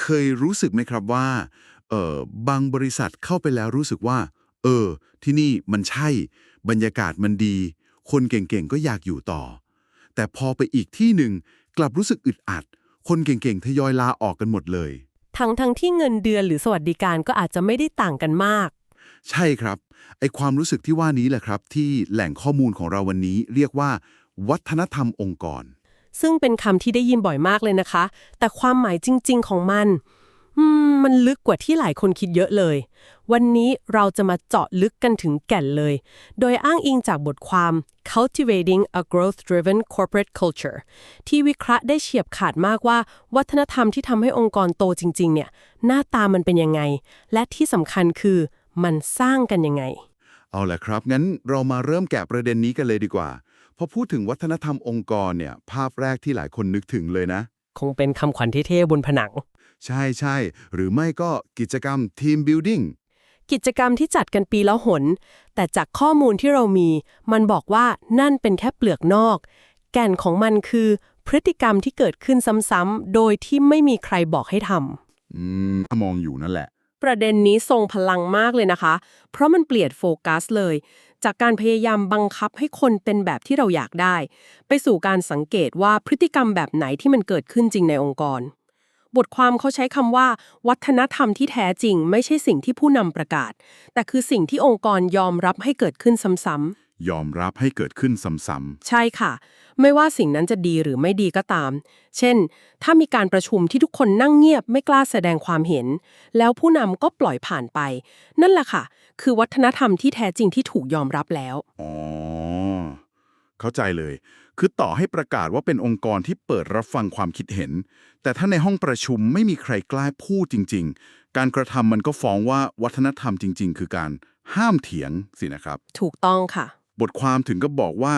เคยรู้สึกไหมครับว่าเออบางบริษัทเข้าไปแล้วรู้สึกว่า เออ ที่นี่มันใช่ บรรยากาศมันดี คนเก่งๆก็อยากอยู่ต่อ แต่พอไปอีกที่หนึ่งกลับรู้สึกอึดอัด คนเก่งๆทยอยลาออกกันหมดเลย ทั้งทั้งที่เงินเดือนหรือสวัสดิการก็อาจจะไม่ได้ต่างกันมาก ใช่ครับไอความรู้สึกที่ว่านี้แหละครับ ที่แหล่งข้อมูลของเราวันนี้เรียกว่า วัฒนธรรมองค์กร ซึ่งเป็นคำที่ได้ยินบ่อยมากเลยนะคะ แต่ความหมายจริง ๆ ของมันมมันลึกกว่าที่หลายคนคิดเยอะเลย วันนี้เราจะมาเจาะลึกกันถึงแก่นเลย โดยอ้างอิงจากบทความ Cultivating a Growth-Driven Corporate Culture ที่วิเคราะห์ได้เฉียบขาดมากว่า วัฒนธรรมที่ทำให้องค์กรโตจริง ๆ เนี่ย หน้าตามันเป็นยังไง และที่สำคัญคือมันสร้างกันยังไง เอาละครับ งั้นเรามาเริ่มแกะประเด็นนี้กันเลยดีกว่า พอพูดถึงวัฒนธรรมองค์กรเนี่ย ภาพแรกที่หลายคนนึกถึงเลยนะ คงเป็นคำขวัญเท่ๆบนผนัง ใช่ใช่หรือไม่ก็กิจกรรมทีมบิลดิ้งกิจกรรมที่จัดกันปีละหน แต่จากข้อมูลที่เรามี มันบอกว่านั่นเป็นแค่เปลือกนอก แก่นของมันคือ พฤติกรรมที่เกิดขึ้นซ้ำๆโดยที่ไม่มีใครบอกให้ทำอืมถ้ามองอยู่นั่นแหละ ประเด็นนี้ทรงพลังมากเลยนะคะ เพราะมันเปลี่ยนโฟกัสเลย จากการพยายามบังคับให้คนเป็นแบบที่เราอยากได้ ไปสู่การสังเกตว่าพฤติกรรมแบบไหนที่มันเกิดขึ้นจริงในองค์กร บทความเขาใช้คำว่า วัฒนธรรมที่แท้จริง ไม่ใช่สิ่งที่ผู้นำประกาศ แต่คือสิ่งที่องค์กรยอมรับให้เกิดขึ้นซ้ำ ยอมรับให้เกิดขึ้นซ้ำๆ ใช่ค่ะ ไม่ว่าสิ่งนั้นจะดีหรือไม่ดีก็ตาม เช่น ถ้ามีการประชุมที่ทุกคนนั่งเงียบไม่กล้าแสดงความเห็น แล้วผู้นำก็ปล่อยผ่านไป นั่นแหละค่ะ คือวัฒนธรรมที่แท้จริงที่ถูกยอมรับแล้วๆอ๋อ เข้าใจเลย คือต่อให้ประกาศว่าเป็นองค์กรที่เปิดรับฟังความคิดเห็น แต่ถ้าในห้องประชุมไม่มีใครกล้าพูดจริง ๆ การกระทำมันก็ฟ้องว่าวัฒนธรรมจริง ๆ คือการห้ามเถียงสินะครับ ถูกต้องค่ะ บทความถึงก็บอกว่า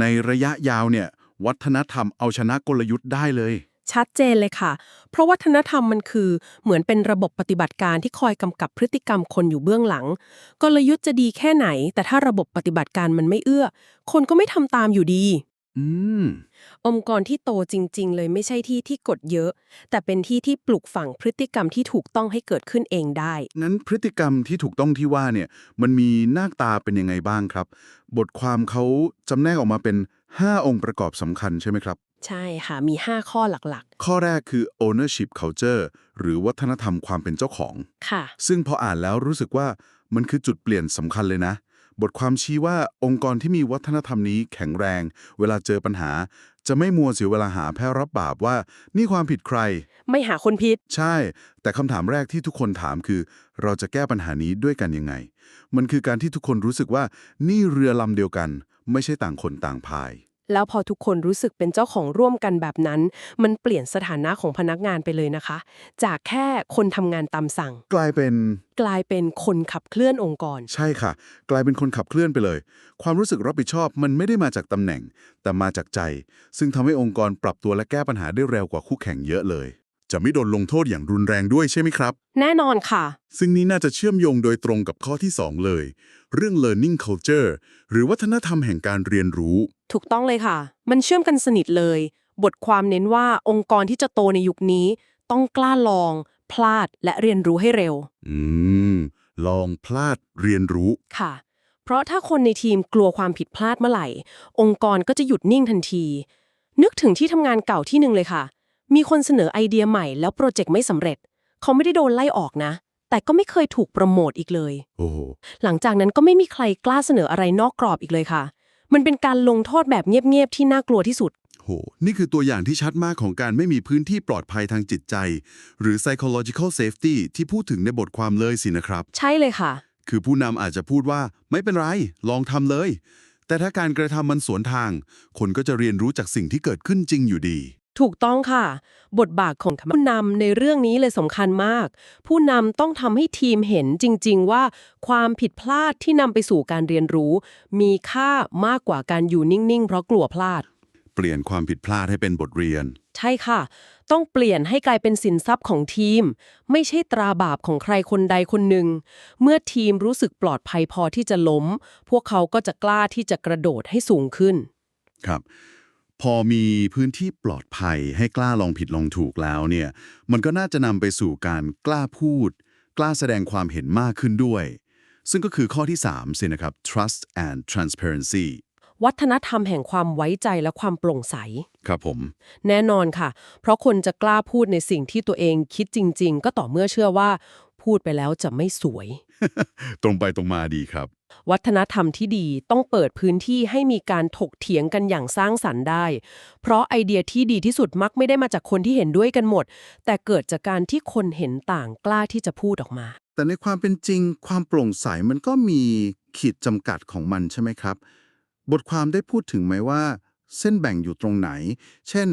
ในระยะยาวเนี่ย วัฒนธรรมเอาชนะกลยุทธ์ได้เลย ชัดเจนเลยค่ะ เพราะวัฒนธรรมมันคือเหมือนเป็นระบบปฏิบัติการที่คอยกำกับพฤติกรรมคนอยู่เบื้องหลัง กลยุทธ์จะดีแค่ไหน แต่ถ้าระบบปฏิบัติการมันไม่เอื้อ คนก็ไม่ทำตามอยู่ดี อืม องค์กรที่โตจริง ๆ เลยไม่ใช่ที่ที่กดเยอะ แต่เป็นที่ที่ปลูกฝังพฤติกรรมที่ถูกต้องให้เกิดขึ้นเองได้งั้นพฤติกรรมที่ถูกต้องที่ว่าเนี่ย มันมีหน้าตาเป็นยังไงบ้างครับ บทความเขาจำแนกออกมาเป็น 5 องค์ประกอบสำคัญใช่ไหมครับ ใช่ค่ะ มี 5 ข้อหลักข้อแรกคือ ownership culture หรือวัฒนธรรมความเป็นเจ้าของ ๆ ค่ะ ซึ่งพออ่านแล้วรู้สึกว่ามันคือจุดเปลี่ยนสำคัญเลยนะ บทความชี้ว่าองค์กรที่มีวัฒนธรรมนี้แข็งแรง เวลาเจอปัญหา จะไม่มัวเสียเวลาหาแพ้รับบาปว่า นี่ความผิดใคร ไม่หาคนพิษใช่ แต่คำถามแรกที่ทุกคนถามคือ เราจะแก้ปัญหานี้ด้วยกันยังไง มันคือการที่ทุกคนรู้สึกว่านี่เรือลำเดียวกัน ไม่ใช่ต่างคนต่างพาย แล้วพอทุกคนรู้สึกเป็นเจ้าของร่วมกันแบบนั้น มันเปลี่ยนสถานะของพนักงานไปเลยนะคะ จากแค่คนทำงานตามสั่ง กลายเป็นกลายเป็นคนขับเคลื่อนองค์กร ใช่ค่ะ กลายเป็นคนขับเคลื่อนไปเลย ความรู้สึกรับผิดชอบมันไม่ได้มาจากตำแหน่ง แต่มาจากใจ ซึ่งทำให้องค์กรปรับตัวและแก้ปัญหาได้เร็วกว่าคู่แข่งเยอะเลย จะไม่โดนลงโทษอย่างรุนแรงด้วยใช่ไหมครับ แน่นอนค่ะ ซึ่งนี้น่าจะเชื่อมโยงโดยตรงกับข้อที่ 2 เลย เรื่อง learning culture หรือวัฒนธรรมแห่งการเรียนรู้ ถูกต้องเลยค่ะ มันเชื่อมกันสนิทเลย บทความเน้นว่าองค์กรที่จะโตในยุคนี้ ต้องกล้าลอง พลาดและเรียนรู้ให้เร็ว อืม ลองพลาดเรียนรู้ค่ะ เพราะถ้าคนในทีมกลัวความผิดพลาดเมื่อไหร่ องค์กรก็จะหยุดนิ่งทันที นึกถึงที่ทำงานเก่าที่หนึ่งเลยค่ะ มีคนเสนอไอเดียใหม่แล้วโปรเจกต์ไม่สำเร็จ เขาไม่ได้โดนไล่ออกนะ แต่ก็ไม่เคยถูกโปรโมทอีกเลย โอ้โหหลังจากนั้นก็ไม่มีใครกล้าเสนออะไรนอกกรอบอีกเลยค่ะ มันเป็นการลงโทษแบบเงียบๆที่น่ากลัวที่สุด โห นี่คือตัวอย่างที่ชัดมากของการไม่มีพื้นที่ปลอดภัยทางจิตใจ หรือ psychological safety ที่พูดถึงในบทความเลยสินะครับ ใช่เลยค่ะ คือผู้นำอาจจะพูดว่าไม่เป็นไร ลองทำเลย แต่ถ้าการกระทำมันสวนทาง คนก็จะเรียนรู้จากสิ่งที่เกิดขึ้นจริงอยู่ดี ถูกต้องค่ะ บทบาทของผู้นำในเรื่องนี้เลยสำคัญมาก ผู้นำต้องทำให้ทีมเห็นจริง ๆ ว่าความผิดพลาดที่นำไปสู่การเรียนรู้ มีค่ามากกว่าการอยู่นิ่ง ๆ เพราะกลัวพลาด เปลี่ยนความผิดพลาดให้เป็นบทเรียน ใช่ค่ะ ต้องเปลี่ยนให้กลายเป็นสินทรัพย์ของทีม ไม่ใช่ตราบาปของใครคนใดคนหนึ่ง เมื่อทีมรู้สึกปลอดภัยพอที่จะล้ม พวกเขาก็จะกล้าที่จะกระโดดให้สูงขึ้น ครับ พอมีพื้นที่ปลอดภัยให้กล้าลองผิดลองถูกแล้วเนี่ย มันก็น่าจะนำไปสู่การกล้าพูด กล้าแสดงความเห็นมากขึ้นด้วย ซึ่งก็คือข้อที่3สินะครับ trust and transparency วัฒนธรรมแห่งความไว้ใจและความโปร่งใส ครับผม แน่นอนค่ะ เพราะคนจะกล้าพูดในสิ่งที่ตัวเองคิดจริง ๆ ก็ต่อเมื่อเชื่อว่า พูดไปแล้วจะไม่สวย ตรงไปตรงมาดีครับ วัฒนธรรมที่ดีต้องเปิดพื้นที่ให้มีการถกเถียงกันอย่างสร้างสรรค์ได้ เพราะไอเดียที่ดีที่สุดมักไม่ได้มาจากคนที่เห็นด้วยกันหมด แต่เกิดจากการที่คนเห็นต่างกล้าที่จะพูดออกมา แต่ในความเป็นจริง ความโปร่งใสมันก็มีขีดจำกัดของมันใช่ไหมครับ บทความได้พูดถึงไหมว่า เส้นแบ่งอยู่ตรงไหน เช่น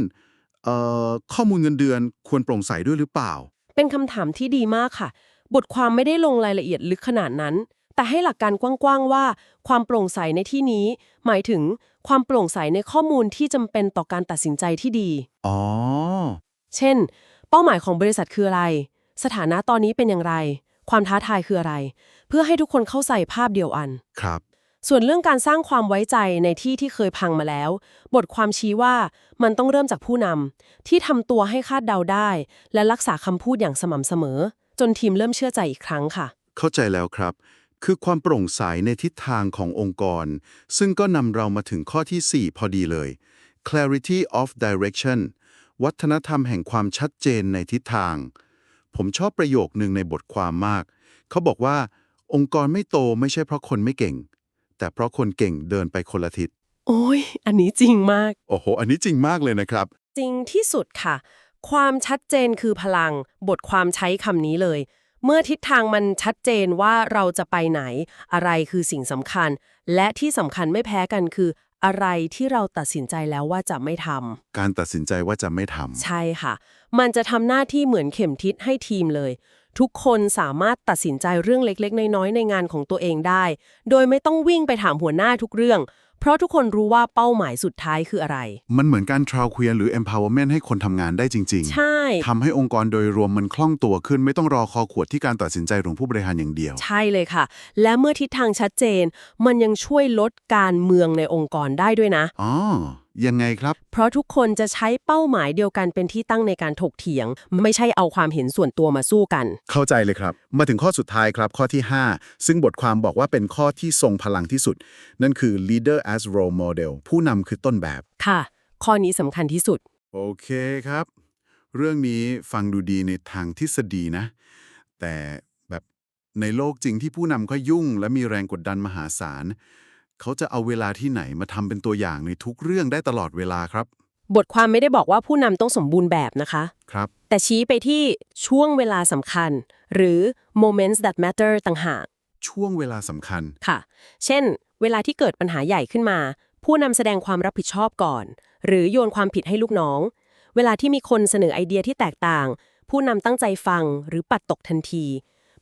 เอ่อข้อมูลเงินเดือนควรโปร่งใสด้วยหรือเปล่า เป็นคำถามที่ดีมากค่ะ บทความไม่ได้ลงรายละเอียดลึกขนาดนั้น แต่ให้หลักการกว้างๆว่า ความโปร่งใสในที่นี้ หมายถึงความโปร่งใสในข้อมูลที่จำเป็นต่อการตัดสินใจที่ดี อ๋อ เช่น เป้าหมายของบริษัทคืออะไร สถานะตอนนี้เป็นอย่างไร ความท้าทายคืออะไร เพื่อให้ทุกคนเข้าใจภาพเดียวอัน ครับ ส่วนเรื่องการสร้างความไว้ใจในที่ที่เคยพังมาแล้ว บทความชี้ว่ามันต้องเริ่มจากผู้นำที่ทำตัวให้คาดเดาได้ และรักษาคำพูดอย่างสม่ำเสมอ จนทีมเริ่มเชื่อใจอีกครั้งค่ะ เข้าใจแล้วครับ คือความโปร่งใสในทิศทางขององค์กร ซึ่งก็นำเรามาถึงข้อที่ 4 พอดีเลย clarity of direction วัฒนธรรมแห่งความชัดเจนในทิศทาง ผมชอบประโยคนึงในบทความมาก เขาบอกว่า องค์กรไม่โตไม่ใช่เพราะคนไม่เก่ง แต่เพราะคนเก่งเดินไปคนละทิศ โอ้ย อันนี้จริงมาก โอ้โห อันนี้จริงมากเลยนะครับ จริงที่สุดค่ะ ความชัดเจนคือพลัง บทความใช้คำนี้เลย เมื่อทิศทางมันชัดเจนว่าเราจะไปไหน อะไรคือสิ่งสำคัญ และที่สำคัญไม่แพ้กันคือ อะไรที่เราตัดสินใจแล้วว่าจะไม่ทำการตัดสินใจว่าจะไม่ทำใช่ค่ะ มันจะทำหน้าที่เหมือนเข็มทิศให้ทีมเลย ทุกคนสามารถตัดสินใจเรื่องเล็ก ๆ น้อยๆในงานของตัวเองได้ โดยไม่ต้องวิ่งไปถามหัวหน้าทุกเรื่อง เพราะทุกคนรู้ว่าเป้าหมายสุดท้ายคืออะไร มันเหมือนการ trial เคลียร์หรือ empowerment ให้คนทำงานได้จริง ๆ ใช่ ทำให้องค์กรโดยรวมมันคล่องตัวขึ้น ไม่ต้องรอคอขวดที่การตัดสินใจของผู้บริหารอย่างเดียว ใช่เลยค่ะ และเมื่อทิศทางชัดเจน มันยังช่วยลดการเมืองในองค์กรได้ด้วยนะอ๋อ ยังไงครับ เพราะทุกคนจะใช้เป้าหมายเดียวกันเป็นที่ตั้งในการถกเถียง ไม่ใช่เอาความเห็นส่วนตัวมาสู้กัน เข้าใจเลยครับ มาถึงข้อสุดท้ายครับข้อที่ 5 ซึ่งบทความบอกว่าเป็นข้อที่ทรงพลังที่สุด นั่นคือ leader as role model ผู้นำคือต้นแบบ ค่ะ ข้อนี้สำคัญที่สุด โอเคครับ เรื่องนี้ฟังดูดีในทางทฤษฎีนะ แต่แบบในโลกจริงที่ผู้นำก็ยุ่ง และมีแรงกดดันมหาศาล เขาจะเอาเวลาที่ไหนมาทำเป็นตัวอย่างในทุกเรื่องได้ตลอดเวลาครับ บทความไม่ได้บอกว่าผู้นำต้องสมบูรณ์แบบนะคะ ครับ แต่ชี้ไปที่ช่วงเวลาสำคัญ หรือ moments that matter ต่างหากช่วงเวลาสำคัญค่ะ เช่น เวลาที่เกิดปัญหาใหญ่ขึ้นมา ผู้นำแสดงความรับผิดชอบก่อน หรือโยนความผิดให้ลูกน้อง เวลาที่มีคนเสนอไอเดียที่แตกต่าง ผู้นำตั้งใจฟังหรือปัดตกทันที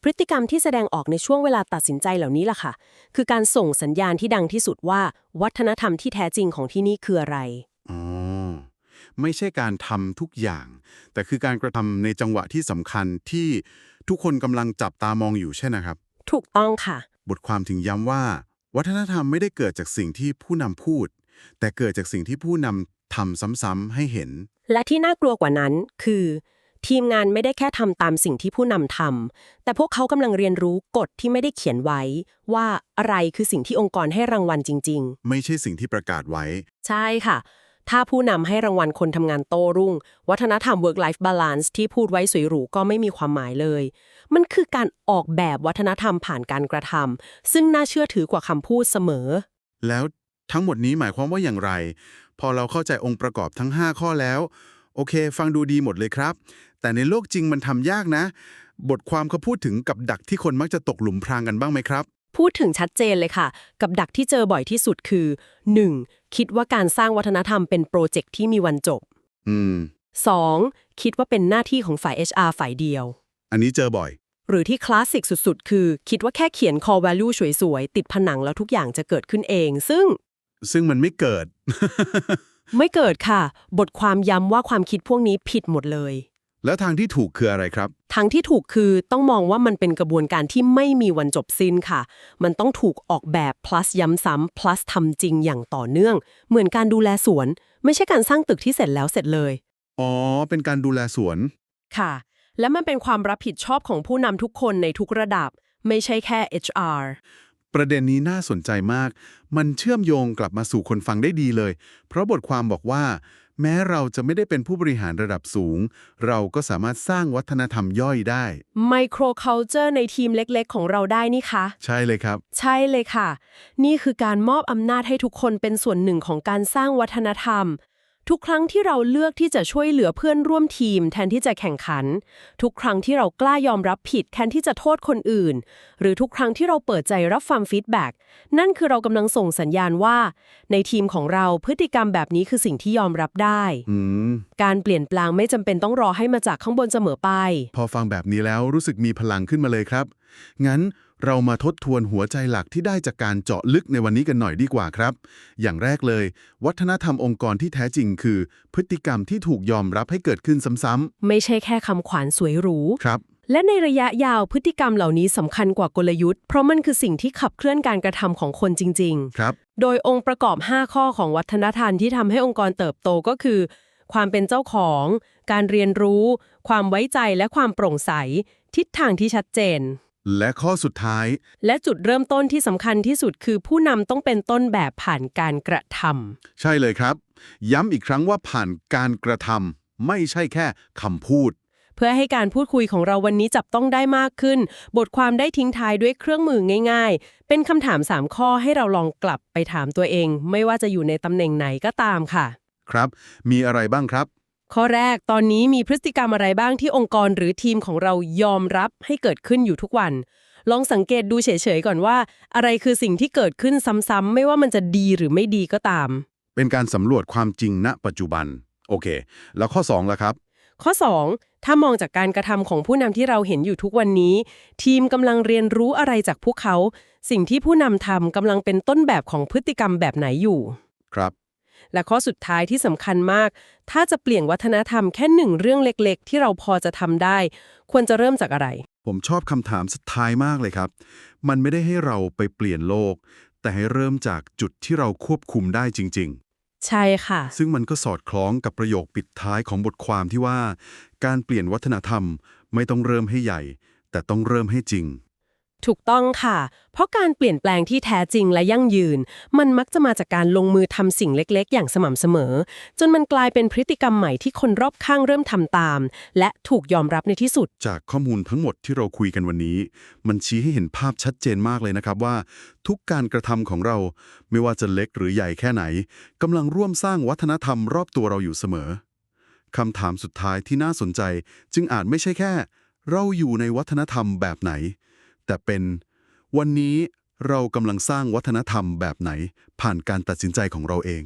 พฤติกรรมที่แสดงออกในช่วงเวลาตัดสินใจเหล่านี้ล่ะค่ะ คือการส่งสัญญาณที่ดังที่สุดว่า วัฒนธรรมที่แท้จริงของที่นี่คืออะไร อ๋อ ไม่ใช่การทำทุกอย่าง แต่คือการกระทำในจังหวะที่สำคัญที่ทุกคนกำลังจับตามองอยู่ใช่นะครับ ถูกต้องค่ะ บทความถึงย้ำว่า วัฒนธรรมไม่ได้เกิดจากสิ่งที่ผู้นำพูด แต่เกิดจากสิ่งที่ผู้นำทำซ้ำๆให้เห็น และที่น่ากลัวกว่านั้นคือ ทีมงานไม่ได้แค่ทำตามสิ่งที่ผู้นำทำแต่พวกเขากำลังเรียนรู้กฎที่ไม่ได้เขียนไว้ ว่าอะไรคือสิ่งที่องค์กรให้รางวัลจริงไม่ใช่สิ่งที่ประกาศไว้ๆใช่ค่ะ ถ้าผู้นำให้รางวัลคนทำงานโต้รุ่ง วัฒนธรรม work life balance ที่พูดไว้สวยหรูก็ไม่มีความหมายเลย มันคือการออกแบบวัฒนธรรมผ่านการกระทำซึ่งน่าเชื่อถือกว่าคำพูดเสมอ แล้วทั้งหมดนี้หมายความว่าอย่างไร พอเราเข้าใจองค์ประกอบทั้ง 5 ข้อแล้ว โอเค ฟังดูดีหมดเลยครับ แต่ในโลกจริงมันทำยากนะ บทความเขาพูดถึงกับดักที่คนมักจะตกหลุมพรางกันบ้างไหมครับ พูดถึงชัดเจนเลยค่ะ กับดักที่เจอบ่อยที่สุดคือ 1. คิดว่าการสร้างวัฒนธรรมเป็นโปรเจกต์ที่มีวันจบ อืม 2. คิดว่าเป็นหน้าที่ของฝ่าย HR ฝ่ายเดียว อันนี้เจอบ่อย หรือที่คลาสสิกสุด ๆ คือ คิดว่าแค่เขียน core value สวย ๆ ติดผนังแล้วทุกอย่างจะเกิดขึ้นเอง ซึ่ง ซึ่งมันไม่เกิด ไม่เกิดค่ะ บทความย้ำว่าความคิดพวกนี้ผิดหมดเลย แล้วทางที่ถูกคืออะไรครับ ทางที่ถูกคือต้องมองว่ามันเป็นกระบวนการที่ไม่มีวันจบสิ้นค่ะ มันต้องถูกออกแบบ plus ย้ำซ้ำ plus ทำจริงอย่างต่อเนื่อง เหมือนการดูแลสวน ไม่ใช่การสร้างตึกที่เสร็จแล้วเสร็จเลย อ๋อ เป็นการดูแลสวน ค่ะ และมันเป็นความรับผิดชอบของผู้นำทุกคนในทุกระดับ ไม่ใช่แค่ HR ประเด็นนี้น่าสนใจมาก มันเชื่อมโยงกลับมาสู่คนฟังได้ดีเลย เพราะบทความบอกว่า แม้เราจะไม่ได้เป็นผู้บริหารระดับสูง เราก็สามารถสร้างวัฒนธรรมย่อยได้ Micro Culture ในทีมเล็กๆ ของเราได้นี่คะ ใช่เลยครับ ใช่เลยค่ะ นี่คือการมอบอำนาจให้ทุกคนเป็นส่วนหนึ่งของการสร้างวัฒนธรรม ทุกครั้งที่เราเลือกที่จะช่วยเหลือเพื่อนร่วมทีม แทนที่จะแข่งขัน ทุกครั้งที่เรากล้ายอมรับผิดแทนที่จะโทษคนอื่น หรือทุกครั้งที่เราเปิดใจรับฟังฟีดแบ็กนั่นคือเรากำลังส่งสัญญาณว่า ในทีมของเราพฤติกรรมแบบนี้คือสิ่งที่ยอมรับได้อืมการเปลี่ยนแปลงไม่จำเป็นต้องรอให้มาจากข้างบนเสมอไป พอฟังแบบนี้แล้วรู้สึกมีพลังขึ้นมาเลยครับ งั้น เรามาทบทวนหัวใจหลักที่ได้จากการเจาะลึกในวันนี้กันหน่อยดีกว่าครับ อย่างแรกเลย วัฒนธรรมองค์กรที่แท้จริงคือ พฤติกรรมที่ถูกยอมรับให้เกิดขึ้นซ้ำไม่ใช่แค่คำขวัญสวยหรูๆครับ และในระยะยาวพฤติกรรมเหล่านี้สำคัญกว่ากลยุทธ์ เพราะมันคือสิ่งที่ขับเคลื่อนการกระทำของคนจริงครับๆโดยองค์ประกอบ 5 ข้อของวัฒนธรรมที่ทำให้องค์กรเติบโตก็คือ ความเป็นเจ้าของ การเรียนรู้ ความไว้ใจและความโปร่งใส ทิศทางที่ชัดเจน และข้อสุดท้าย และจุดเริ่มต้นที่สำคัญที่สุดคือผู้นำต้องเป็นต้นแบบผ่านการกระทำใช่เลยครับ ย้ำอีกครั้งว่าผ่านการกระทำไม่ใช่แค่คำพูดเพื่อให้การพูดคุยของเราวันนี้จับต้องได้มากขึ้น บทความได้ทิ้งท้ายด้วยเครื่องมือง่ายๆ เป็นคำถาม 3 ข้อให้เราลองกลับไปถามตัวเอง ไม่ว่าจะอยู่ในตำแหน่งไหนก็ตามค่ะ ครับ มีอะไรบ้างครับ ข้อแรกตอนนี้มีพฤติกรรมอะไรบ้างที่องค์กรหรือทีมของเรายอมรับให้เกิดขึ้นอยู่ทุกวัน ลองสังเกตดูเฉยๆก่อนว่า อะไรคือสิ่งที่เกิดขึ้นซ้ำๆไม่ว่ามันจะดีหรือไม่ดีก็ตาม เป็นการสำรวจความจริงณ ปัจจุบัน โอเค แล้วข้อ2ล่ะครับ ข้อ 2 ถ้ามองจากการกระทำของผู้นำที่เราเห็นอยู่ทุกวันนี้ ทีมกำลังเรียนรู้อะไรจากพวกเขา สิ่งที่ผู้นำทำกำลังเป็นต้นแบบของพฤติกรรมแบบไหนอยู่ ครับ และข้อสุดท้ายที่สำคัญมาก ถ้าจะเปลี่ยนวัฒนธรรมแค่หนึ่งเรื่องเล็กๆ ที่เราพอจะทำได้ ควรจะเริ่มจากอะไร ผมชอบคำถามสุดท้ายมากเลยครับ มันไม่ได้ให้เราไปเปลี่ยนโลก แต่ให้เริ่มจากจุดที่เราควบคุมได้จริงใช่ค่ะๆซึ่งมันก็สอดคล้องกับประโยคปิดท้ายของบทความที่ว่า การเปลี่ยนวัฒนธรรมไม่ต้องเริ่มให้ใหญ่ แต่ต้องเริ่มให้จริง ถูกต้องค่ะ เพราะการเปลี่ยนแปลงที่แท้จริงและยั่งยืน มันมักจะมาจากการลงมือทำสิ่งเล็กๆ อย่างสม่ำเสมอ จนมันกลายเป็นพฤติกรรมใหม่ที่คนรอบข้างเริ่มทำตาม และถูกยอมรับในที่สุด จากข้อมูลทั้งหมดที่เราคุยกันวันนี้ มันชี้ให้เห็นภาพชัดเจนมากเลยนะครับว่า ทุกการกระทำของเรา ไม่ว่าจะเล็กหรือใหญ่แค่ไหนกำลังร่วมสร้างวัฒนธรรมรอบตัวเราอยู่เสมอคำถามสุดท้ายที่น่าสนใจ จึงอาจไม่ใช่แค่ เราอยู่ในวัฒนธรรมแบบไหน แต่เป็นวันนี้เรากำลังสร้างวัฒนธรรมแบบไหนผ่านการตัดสินใจของเราเอง